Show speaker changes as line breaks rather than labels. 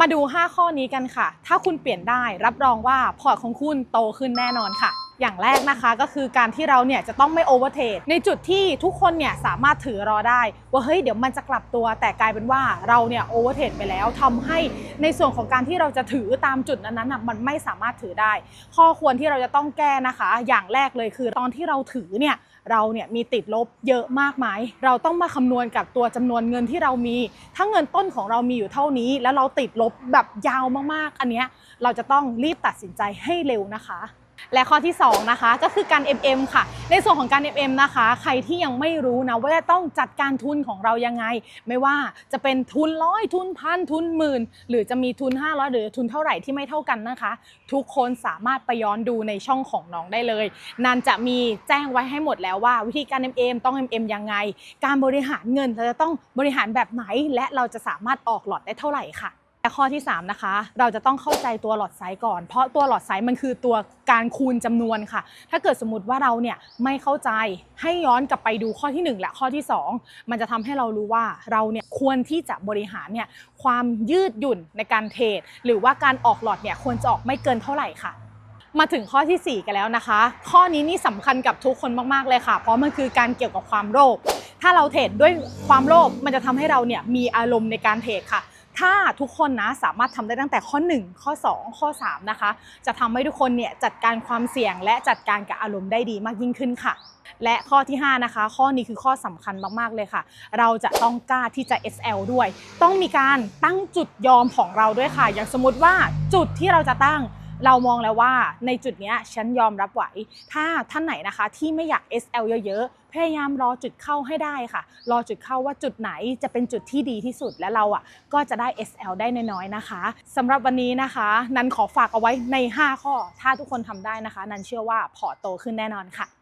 มาดู 5 ข้อนี้กันค่ะ ถ้าคุณเปลี่ยนได้รับรองว่าพอร์ตของคุณโตขึ้นแน่นอนค่ะ อย่างแรกนะคะก็คือการที่เราเนี่ยจะต้องไม่โอเวอร์เทรดในจุดที่ทุกคนเนี่ยสามารถถือรอได้ ว่าเฮ้ยเดี๋ยวมันจะกลับตัว แต่กลายเป็นว่าเราเนี่ยโอเวอร์เทรดไปแล้วทำให้ในส่วนของการที่เราจะถือตามจุดนั้นๆน่ะมันไม่สามารถถือได้ ข้อควรที่เราจะต้องแก้นะคะ อย่างแรกเลยคือตอนที่เราถือเนี่ย เราเนี่ยมีติดลบเยอะมากไหมเราต้องมาคำนวณกับตัวจำนวนเงินที่เรามี ถ้าเงินต้นของเรามีอยู่เท่านี้ แล้วเราติดลบแบบยาวมากๆ อันเนี้ยเราจะต้องรีบตัดสินใจให้เร็วนะคะ และข้อที่ 2 นะคะก็คือการ MM ค่ะ ในส่วนของการ MM นะคะ ใครที่ยังไม่รู้นะว่าจะต้องจัดการทุนของเรายังไง ไม่ว่าจะเป็นทุนร้อยทุนพันทุนหมื่น หรือจะมีทุน 500 หรือทุนเท่าไหร่ที่ไม่เท่ากันนะคะ ทุกคนสามารถไปย้อนดูในช่องของน้องได้เลย นันจะมีแจ้งไว้ให้หมดแล้วว่า วิธีการ MM ต้อง MM ยังไง การบริหารเงินเราจะต้องบริหารแบบไหน และเราจะสามารถออกหลอดได้เท่าไหร่ค่ะ และข้อที่ 3 นะคะ เราจะต้องเข้าใจตัวหลอดไซส์ก่อน เพราะตัวหลอดไซส์มันคือตัวการคูณจำนวนค่ะ ถ้าเกิดสมมติว่าเราเนี่ยไม่เข้าใจให้ย้อนกลับไปดูข้อทีหนึ่1 และข้อที่ 2 มันจะทำให้เรารู้ว่าเราเนี่ยควรที่จะบริหารเนี่ยความยืดหยุ่นในการเทรดหรือว่าการออกหลอดเนี่ยควรจะออกไม่เกินเท่าไหร่ค่ะมาถึงข้อทีสี่4 กันแล้วนะคะ ข้อนี้นี่สำคัญกับทุกคนมากๆเลยค่ะ เพราะมันคือการเกี่ยวกับความโลภถ้าเราเทรดด้วยความโลภมันจะทำให้เราเนี่ยมีอารมณ์ในการเทรดค่ะ ถ้าทุกคนนะสามารถทำได้ตั้งแต่ข้อ 1 ข้อ 2 ข้อ 3 นะคะ จะทำให้ทุกคนเนี่ยจัดการความเสี่ยงและจัดการกับอารมณ์ได้ดีมากยิ่งขึ้นค่ะ และข้อที่ 5 นะคะ ข้อนี้คือข้อสำคัญมากๆเลยค่ะ เราจะต้องกล้าที่จะ SL ด้วย ต้องมีการตั้งจุดยอมของเราด้วยค่ะ อย่างสมมติว่าจุดที่เราจะตั้ง เรามองแล้วว่าในจุดนี้ฉันยอมรับไหว ถ้าท่านไหนนะคะที่ไม่อยาก SL เยอะๆ พยายามรอจุดเข้าให้ได้ค่ะ รอจุดเข้าว่าจุดไหนจะเป็นจุดที่ดีที่สุดและเราอะก็จะได้ SL ได้น้อยๆนะคะสำหรับวันนี้นะคะ นันขอฝากเอาไว้ใน 5 ข้อ ถ้าทุกคนทำได้นะคะ นันเชื่อว่าพอโตขึ้นแน่นอนค่ะ